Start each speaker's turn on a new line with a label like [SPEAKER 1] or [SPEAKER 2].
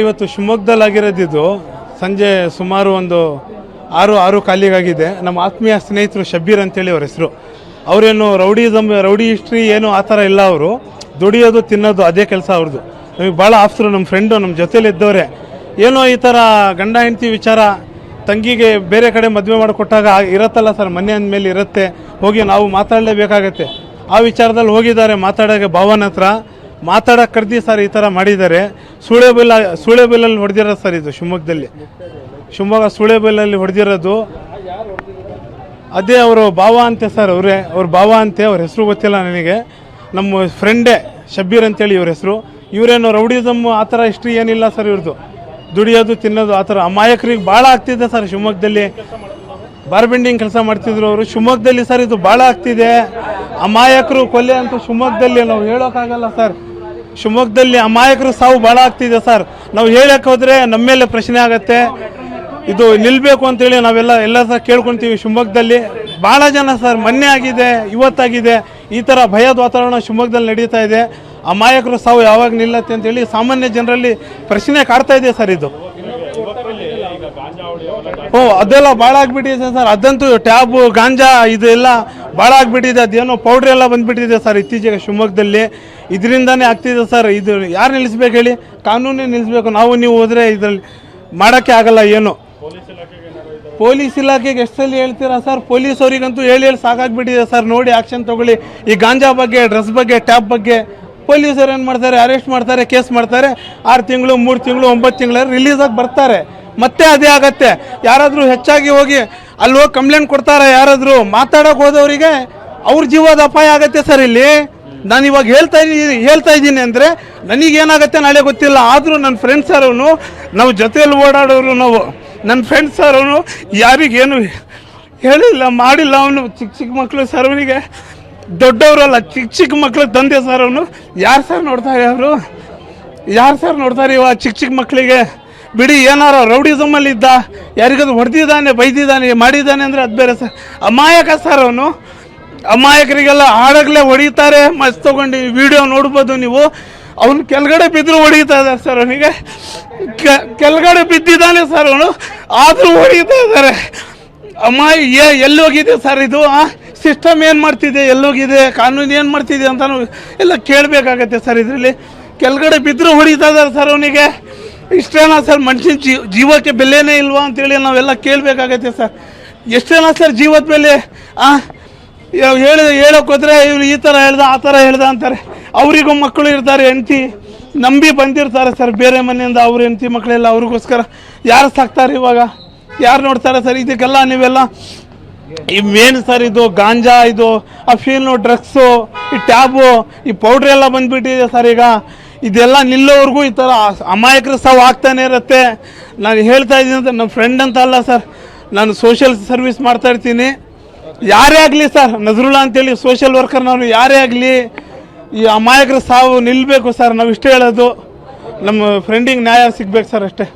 [SPEAKER 1] ಇವತ್ತು ಶಿವಮೊಗ್ಗದಲ್ಲಿ ಆಗಿರೋದಿದ್ದು ಸಂಜೆ ಸುಮಾರು ಒಂದು ಆರು ಆರು ಕಾಲಿಗಾಗಿದೆ ನಮ್ಮ ಆತ್ಮೀಯ ಸ್ನೇಹಿತರು ಶಬ್ಬೀರ್ ಅಂತೇಳಿ ಅವ್ರ ಹೆಸರು. ಅವರೇನು ರೌಡಿಸಮ್ ರೌಡಿ ಹಿಸ್ಟ್ರಿ ಏನು ಆ ಥರ ಇಲ್ಲ ಅವರು. ದುಡಿಯೋದು, ತಿನ್ನೋದು ಅದೇ ಕೆಲಸ ಅವ್ರದ್ದು. ನಮಗೆ ಭಾಳ ಆಫ್ಸರು ನಮ್ಮ ಫ್ರೆಂಡು ನಮ್ಮ ಜೊತೇಲಿ ಇದ್ದವರೇ. ಏನೋ ಈ ಥರ ಗಂಡ, ಹೆಂಡತಿ ವಿಚಾರ, ತಂಗಿಗೆ ಬೇರೆ ಕಡೆ ಮದುವೆ ಮಾಡಿಕೊಟ್ಟಾಗ ಇರತ್ತಲ್ಲ ಸರ್, ಮನೆ ಅಂದಮೇಲೆ ಇರುತ್ತೆ. ಹೋಗಿ ನಾವು ಮಾತಾಡಲೇಬೇಕಾಗತ್ತೆ. ಆ ವಿಚಾರದಲ್ಲಿ ಹೋಗಿದ್ದಾರೆ ಮಾತಾಡೋಕ್ಕೆ ಭಾವನ ಹತ್ರ ಮಾತಾಡಕ್ಕೆ ಕರ್ದಿ ಸರ್ ಈ ಥರ ಮಾಡಿದ್ದಾರೆ. ಸೂಳೆಬೆಲ್ಲ ಸೂಳೆಬೆಲ್ಲಲ್ಲಿ ಹೊಡೆದಿರೋದು ಸರ್ ಇದು ಶಿವಮೊಗ್ಗದಲ್ಲಿ. ಶಿವಮೊಗ್ಗ ಸೂಳೆಬೆಲ್ಲಲ್ಲಿ ಹೊಡೆದಿರೋದು. ಅದೇ ಅವರು ಭಾವ ಅಂತೆ ಸರ್ ಅವರೇ, ಅವ್ರ ಭಾವ ಅಂತೆ, ಅವ್ರ ಹೆಸರು ಗೊತ್ತಿಲ್ಲ ನನಗೆ. ನಮ್ಮ ಫ್ರೆಂಡೇ ಶಬ್ಬೀರ್ ಅಂತೇಳಿ ಇವ್ರ ಹೆಸರು. ಇವರೇನು ರೌಡಿಸಮ್ ಆ ಥರ ಹಿಸ್ಟ್ರಿ ಏನಿಲ್ಲ ಸರ್ ಇವ್ರದ್ದು ದುಡಿಯೋದು, ತಿನ್ನೋದು ಆ ಥರ ಅಮಾಯಕರಿಗೆ ಭಾಳ ಆಗ್ತಿದೆ ಸರ್ ಶಿವಮೊಗ್ಗದಲ್ಲಿ. ಬಾರ್ಬೆಂಡಿಂಗ್ ಕೆಲಸ ಮಾಡ್ತಿದ್ರು ಅವರು. ಶಿವಮೊಗ್ಗದಲ್ಲಿ ಸರ್ ಇದು ಭಾಳ ಆಗ್ತಿದೆ. ಅಮಾಯಕರು ಕೊಲೆ ಅಂತ ಶಿವಮೊಗ್ಗದಲ್ಲಿ ನಾವು ಹೇಳೋಕ್ಕಾಗಲ್ಲ ಸರ್. ಶಿವಮೊಗ್ಗದಲ್ಲಿ ಅಮಾಯಕರು ಸಾವು ಭಾಳ ಆಗ್ತಿದೆ ಸರ್. ನಾವು ಹೇಳಕ್ಕೆ ಹೋದ್ರೆ ನಮ್ಮ ಮೇಲೆ ಪ್ರಶ್ನೆ ಆಗತ್ತೆ. ಇದು ನಿಲ್ಬೇಕು ಅಂತೇಳಿ ನಾವೆಲ್ಲ ಎಲ್ಲ ಸಹ ಕೇಳ್ಕೊಂತೀವಿ ಶಿವಮೊಗ್ಗದಲ್ಲಿ. ಭಾಳ ಜನ ಸರ್ ಮೊನ್ನೆ ಆಗಿದೆ, ಇವತ್ತಾಗಿದೆ. ಈ ಥರ ಭಯದ ವಾತಾವರಣ ಶಿವಮೊಗ್ಗದಲ್ಲಿ ನಡೀತಾ ಇದೆ. ಅಮಾಯಕರು ಸಾವು ಯಾವಾಗ ನಿಲ್ಲತ್ತೆ ಅಂತೇಳಿ ಸಾಮಾನ್ಯ ಜನರಲ್ಲಿ ಪ್ರಶ್ನೆ ಕಾಡ್ತಾ ಇದೆ ಸರ್ ಇದು. ಓ, ಅದೆಲ್ಲ ಭಾಳ ಆಗ್ಬಿಟ್ಟಿದೆ ಸರ್. ಅದಂತೂ ಟ್ಯಾಬು, ಗಾಂಜಾ ಇದೆಲ್ಲ ಭಾಳ ಆಗಿಬಿಟ್ಟಿದೆ, ಅದೇನೋ ಪೌಡ್ರ್ ಎಲ್ಲ ಬಂದ್ಬಿಟ್ಟಿದೆ ಸರ್ ಇತ್ತೀಚೆಗೆ ಶಿವಮೊಗ್ಗದಲ್ಲಿ. ಇದರಿಂದಾನೇ ಆಗ್ತಿದೆ ಸರ್ ಇದು ಯಾರು ನಿಲ್ಲಿಸ್ಬೇಕು ಹೇಳಿ? ಕಾನೂನೇ ನಿಲ್ಲಿಸ್ಬೇಕು ನಾವು ನೀವು ಹೋದರೆ ಇದರಲ್ಲಿ ಮಾಡೋಕ್ಕೆ ಆಗಲ್ಲ ಏನು. ಪೊಲೀಸ್ ಇಲಾಖೆಗೆ ಎಷ್ಟಲ್ಲಿ ಹೇಳ್ತೀರಾ ಸರ್ ಪೊಲೀಸ್ ಅವರಿಗಂತೂ ಹೇಳಿ ಹೇಳಿ ಸಾಕಾಗ್ಬಿಟ್ಟಿದೆ ಸರ್ ನೋಡಿ ಆ್ಯಕ್ಷನ್ ತಗೊಳ್ಳಿ. ಈ ಗಾಂಜಾ ಬಗ್ಗೆ ಡ್ರೆಸ್ ಬಗ್ಗೆ ಟ್ಯಾಬ್ ಬಗ್ಗೆ ಪೊಲೀಸರು ಏನು ಮಾಡ್ತಾರೆ? ಅರೆಸ್ಟ್ ಮಾಡ್ತಾರೆ ಕೇಸ್ ಮಾಡ್ತಾರೆ. ಆರು ತಿಂಗಳು, ಮೂರು ತಿಂಗಳು, ಒಂಬತ್ತು ತಿಂಗಳು ರಿಲೀಸಾಗಿ ಬರ್ತಾರೆ. ಮತ್ತೆ ಅದೇ ಆಗತ್ತೆ. ಯಾರಾದರೂ ಹೆಚ್ಚಾಗಿ ಹೋಗಿ ಅಲ್ಲಿ ಹೋಗಿ ಕಂಪ್ಲೇಂಟ್ ಕೊಡ್ತಾರೆ ಯಾರಾದರೂ ಮಾತಾಡೋಕೆ ಹೋದವರಿಗೆ ಅವ್ರ ಜೀವದ ಅಪಾಯ ಆಗತ್ತೆ ಸರ್ ಇಲ್ಲಿ. ನಾನು ಇವಾಗ ಹೇಳ್ತಾ ಇದ್ದೀನಿ ಹೇಳ್ತಾ ಇದ್ದೀನಿ ಅಂದರೆ ನನಗೇನಾಗುತ್ತೆ ನಾಳೆ ಗೊತ್ತಿಲ್ಲ. ಆದರೂ ನನ್ನ ಫ್ರೆಂಡ್ಸ್ ಅವನು ನಾವು ಜೊತೆಯಲ್ಲಿ ಓಡಾಡೋರು ನಾವು. ನನ್ನ ಫ್ರೆಂಡ್ಸ್ ಅವನು ಯಾರಿಗೇನು ಹೇಳಿಲ್ಲ, ಮಾಡಿಲ್ಲ ಅವನು. ಚಿಕ್ಕ ಚಿಕ್ಕ ಮಕ್ಕಳು ಸರ್ ಅವನಿಗೆ. ದೊಡ್ಡವರಲ್ಲ ಚಿಕ್ಕ ಚಿಕ್ಕ ಮಕ್ಕಳು ತಂದೆ ಸರ್ ಅವನು. ಯಾರು ಸರ್ ನೋಡ್ತಾರೆ ಅವರು? ಯಾರು ಸರ್ ನೋಡ್ತಾರೆ ಇವಾಗ ಚಿಕ್ಕ ಚಿಕ್ಕ ಮಕ್ಕಳಿಗೆ ಬಿಡಿ, ಏನಾರ ರೌಡಿಸಮಲ್ಲಿ ಇದ್ದ, ಯಾರಿಗಾದ್ರು ಹೊಡೆದಿದ್ದಾನೆ, ಬೈದಿದ್ದಾನೆ, ಮಾಡಿದ್ದಾನೆ ಅಂದರೆ ಅದು ಬೇರೆ ಸರ್. ಅಮಾಯಕ ಸರ್ ಅವನು. ಅಮಾಯಕರಿಗೆಲ್ಲ ಹಾಡಾಗಲೇ ಹೊಡಿತಾರೆ, ಮಸ್ತ್ ತಗೊಂಡು ವಿಡಿಯೋ ನೋಡ್ಬೋದು ನೀವು. ಅವನು ಕೆಳಗಡೆ ಬಿದ್ದರೂ ಹೊಡಿತಾ ಇದ್ದಾರೆ ಸರ್ ಅವನಿಗೆ. ಕೆಳಗಡೆ ಬಿದ್ದಿದ್ದಾನೆ ಸರ್ ಅವನು. ಆದರೂ ಹೊಡಿತಾ ಇದ್ದಾರೆ ಅಮ್ಮಾಯಿ ಏ, ಎಲ್ಲೋಗಿದೆ ಸರ್ ಇದು ಸಿಸ್ಟಮ್ ಏನು ಮಾಡ್ತಿದೆ, ಎಲ್ಲೋಗಿದೆ, ಕಾನೂನು ಏನು ಮಾಡ್ತಿದೆ ಅಂತ ಎಲ್ಲ ಕೇಳಬೇಕಾಗತ್ತೆ ಸರ್ ಇದರಲ್ಲಿ. ಕೆಳಗಡೆ ಬಿದ್ದರೂ ಹೊಡಿತಾ ಇದ್ದಾರೆ ಸರ್ ಅವನಿಗೆ. ಇಷ್ಟೇನಾ ಸರ್ ಮನುಷ್ಯನ ಜೀವ ಜೀವಕ್ಕೆ ಬೆಲೆನೇ ಇಲ್ವಾ ಅಂತೇಳಿ ನಾವೆಲ್ಲ ಕೇಳಬೇಕಾಗತ್ತೆ ಸರ್. ಎಷ್ಟೇನಾ ಸರ್ ಜೀವದ ಬೆಲೆ? ಆ ಹೇಳೋಕೆ ಹೋದ್ರೆ ಇವ್ರು ಈ ಥರ ಹೇಳ್ದ, ಆ ಥರ ಹೇಳ್ದ ಅಂತಾರೆ. ಅವರಿಗೂ ಮಕ್ಕಳು ಇರ್ತಾರೆ, ಹೆಂಡತಿ ನಂಬಿ ಬಂದಿರ್ತಾರೆ ಸರ್. ಬೇರೆ ಮನೆಯಿಂದ ಅವ್ರ ಹೆಂಡತಿ ಮಕ್ಕಳೆಲ್ಲ ಅವ್ರಿಗೋಸ್ಕರ. ಯಾರು ಸಾಕ್ತಾರೆ ಇವಾಗ? ಯಾರು ನೋಡ್ತಾರೆ ಸರ್? ಇದಕ್ಕೆಲ್ಲ ನೀವೆಲ್ಲ ಈ ಮೇನ್ ಸರ್ ಇದು ಗಾಂಜಾ, ಇದು ಅಫೀನು ಡ್ರಗ್ಸು, ಈ ಟ್ಯಾಬು, ಈ ಪೌಡ್ರ್ ಎಲ್ಲ ಬಂದ್ಬಿಟ್ಟಿದೆ ಸರ್ ಈಗ. ಇದೆಲ್ಲ ನಿಲ್ಲೋವರೆಗೂ ಈ ಥರ ಅಮಾಯಕರ ಸಾವು ಆಗ್ತಾನೆ ಇರುತ್ತೆ. ನಾನು ಹೇಳ್ತಾ ಇದ್ದೀನಿ ಅಂತ ನಮ್ಮ ಫ್ರೆಂಡ್ ಅಂತ ಅಲ್ಲ ಸರ್ ನಾನು ಸೋಷಿಯಲ್ ಸರ್ವಿಸ್ ಮಾಡ್ತಾ ಇರ್ತೀನಿ. ಯಾರೇ ಆಗಲಿ ಸರ್ ನಜರುಲ್ಲಾ ಅಂತೇಳಿ ಸೋಷಿಯಲ್ ವರ್ಕರ್ ನಾನು ಯಾರೇ ಆಗಲಿ ಈ ಅಮಾಯಕರ ಸಾವು ನಿಲ್ಲಬೇಕು ಸರ್ ನಾವು ಇಷ್ಟೇ ಹೇಳೋದು. ನಮ್ಮ ಫ್ರೆಂಡಿಗೆ ನ್ಯಾಯ ಸಿಗ್ಬೇಕು ಸರ್ ಅಷ್ಟೇ.